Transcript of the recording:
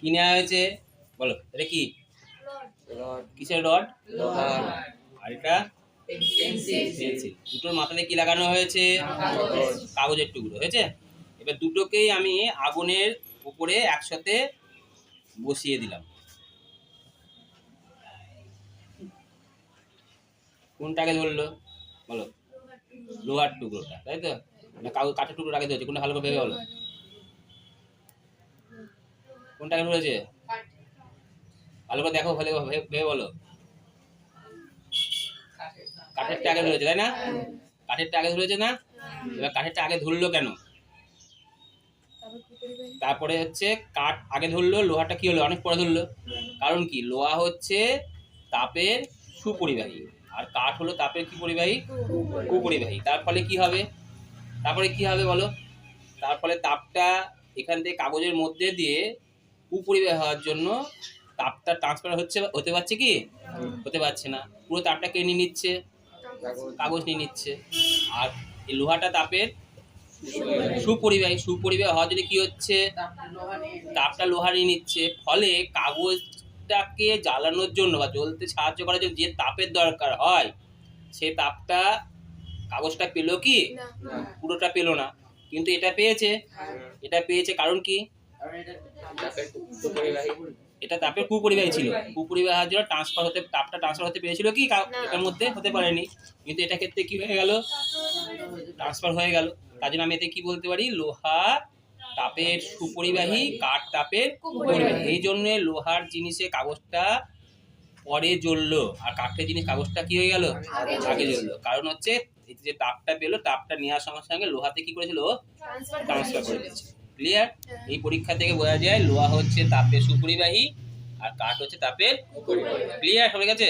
কি নেওয়া হয়েছে? বলো এটা কি? কিসের রড আর এটা পেন্সিল দুটোর মাথাতে কি লাগানো হয়েছে? কাগজের টুকরো হয়েছে? এবার দুটোকেই আমি আগুনের উপরে একসাথে বসিয়ে দিলাম। কোনটাকে ধরলো? বলো। লোহার টুকরোটা তাই তো? না কাগজ কাঠের টুকরো আগে ধরেছে কোনটা ভালো করে ভেবে বলো কোনটাকে ধরেছে ভালো করে দেখো, ভালো ভেবে বলো। কাঠেরটা আগে ধরেছে, তাই না? কাঠেরটা আগে ধরেছে না? এবার কাঠেরটা আগে ধরলো কেন? তারপরে হচ্ছে কাঠ আগে ধরলো লোহাটা কি হলো? অনেক পরে ধরলো। কারণ কি? লোহা হচ্ছে তাপের সুপরিবাহী। আর কাঠ হলো তাপের কি পরিবাহী? কুপরিবাহী। তার ফলে কি হবে? তারপরে কি হবে বলো? তার ফলে তাপটা এখান থেকে কাগজের মধ্যে দিয়ে কুপরিবাহী হওয়ার জন্য তাপটা ট্রান্সফার হচ্ছে হতে পারছে কি? হতে পারছে না। পুরো তাপটা কে নিয়ে নিচ্ছে? কাগজ নিয়ে নিচ্ছে। আর এই লোহাটা তাপের সুপরিবাহী সুপরিবাহী হওয়ার জন্য কি হচ্ছে? তাপটা লোহা নিয়ে নিচ্ছে। ফলে কাগজটাকে জ্বালানোর জন্য বা জ্বলতে সাহায্য করার জন্য যে তাপের দরকার হয় সে তাপটা কাগজটা পেল কি? পুরোটা পেল না। কিন্তু এটা পেয়েছে? এটা পেয়েছে কারণ কি? এটা তাপের কুপরিবাহী ছিল। কুপরিবাহী হওয়ার জন্য ট্রান্সফার হতে তাপটা ট্রান্সফার হতে পেরেছিল কি? এটার মধ্যে হতে পারেনি। কিন্তু এটা ক্ষেত্রে কি হয়ে গেল? ট্রান্সফার হয়ে গেল। তার জন্য আমি এতে কি বলতে পারি? লোহা তাপের সুপরিবাহী কাঠ তাপের কুপরিবাহী। এই জন্য লোহার জিনিসে কাগজটা পরে জ্বললো। আর কাঠের জিনিস কাগজটা কি হয়ে গেল? আগে জ্বললো। কারণ হচ্ছে যে তাপটা পেল তাপটা নেওয়ার সঙ্গে সঙ্গে লোহাতে কি করেছিল? ট্রান্সফার করে দিয়েছে। ক্লিয়ার এই পরীক্ষা থেকে বোঝা যায় লোহা হচ্ছে তাপের সুপরিবাহী আর কাঠ হচ্ছে তাপের ক্লিয়ার সবাই গেছে?